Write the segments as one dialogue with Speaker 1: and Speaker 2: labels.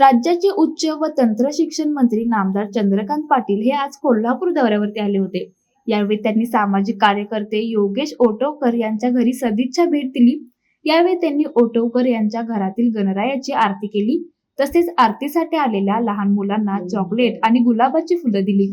Speaker 1: राज्याचे उच्च व तंत्र शिक्षण मंत्री नामदार चंद्रकांत पाटील हे आज कोल्हापूर दौऱ्यावरती आले होते. यावेळी त्यांनी सामाजिक कार्यकर्ते योगेश ओटोकर यांच्या घरी सदिच्छा भेट दिली. यावेळी त्यांनी ओटोकर यांच्या घरातील गणरायाची आरती केली. तसेच आरतीसाठी आलेल्या लहान मुलांना चॉकलेट आणि गुलाबाची फुलं दिली.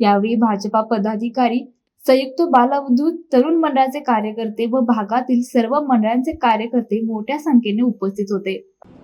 Speaker 1: यावेळी भाजपा पदाधिकारी संयुक्त बालावधू तरुण मंडळाचे कार्यकर्ते व भागातील सर्व मंडळांचे कार्यकर्ते मोठ्या संख्येने उपस्थित होते.